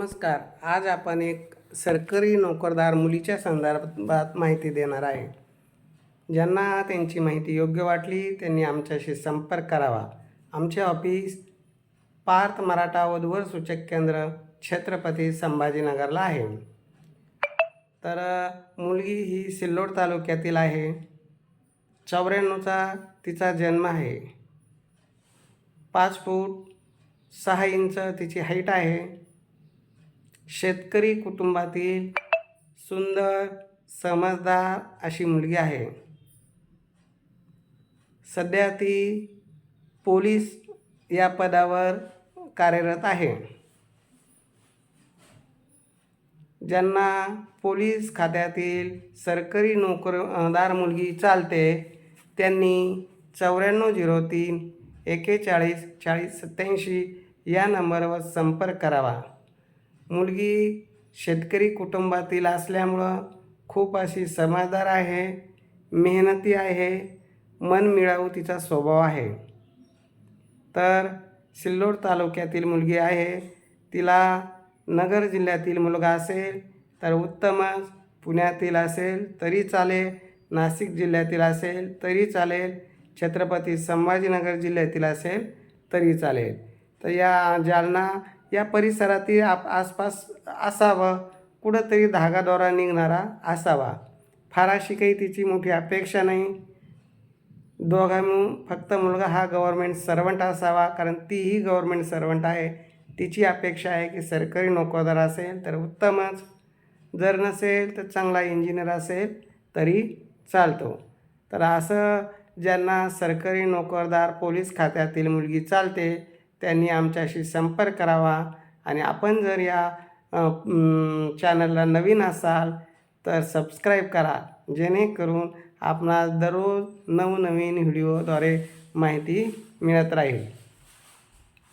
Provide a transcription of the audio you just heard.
नमस्कार. आज आपण एक सरकारी नोकरदार मुलीच्या संदर्भात माहिती देणार आहे. ज्यांना त्यांची माहिती योग्य वाटली त्यांनी आमच्याशी संपर्क करावा. आमचे ऑफिस पार्थ मराठा वधूवर सूचक केंद्र छत्रपती संभाजीनगरला आहे. तर मुलगी ही सिल्लोड तालुक्यातील आहे. चौऱ्याण्णवचा तिचा जन्म आहे. पाच फूट सहा इंच तिची हाईट आहे. शेतकरी कुटुंबातील सुंदर समजदार अशी मुलगी आहे. सध्या ती पोलीस या पदावर कार्यरत आहे. ज्यांना पोलीस खात्यातील सरकारी नोकरदार मुलगी चालते त्यांनी चौऱ्याण्णव झिरो तीन एकेचाळीस चाळीस सत्याऐंशी या नंबरवर संपर्क करावा. मुलगी शेतकरी कुटुंबातील असल्यामुळं खूप अशी समजदार आहे मेहनती आहे मनमिळावू तिचा स्वभाव आहे. तर सिल्लोड तालुक्यातील मुलगी आहे तिला नगर जिल्ह्यातील मुलगा असेल तर उत्तमच पुण्यातील असेल तरी चालेल नाशिक जिल्ह्यातील असेल तरी चालेल छत्रपती संभाजीनगर जिल्ह्यातील असेल तरी चालेल. तर या जालना या परिसरातील आप आसपास असावं. कुठंतरी धागादोरा निघणारा असावा. फार अशी काही तिची मोठी अपेक्षा नाही. दोघा मिळून फक्त मुलगा हा गव्हर्मेंट सर्वंट असावा कारण तीही गव्हर्मेंट सर्वंट आहे. तिची अपेक्षा आहे की सरकारी नोकरदार असेल तर उत्तमच. जर नसेल तर चांगला इंजिनियर असेल तरी चालतो. तर असं ज्यांना सरकारी नोकरदार पोलीस खात्यातील मुलगी चालते त्यांनी आमच्याशी संपर्क करावा. आणि आपण जर या चॅनलला नवीन असाल तर सबस्क्राईब करा. जेणेकरून आपणास दररोज नवनवीन व्हिडिओद्वारे माहिती मिळत राहील.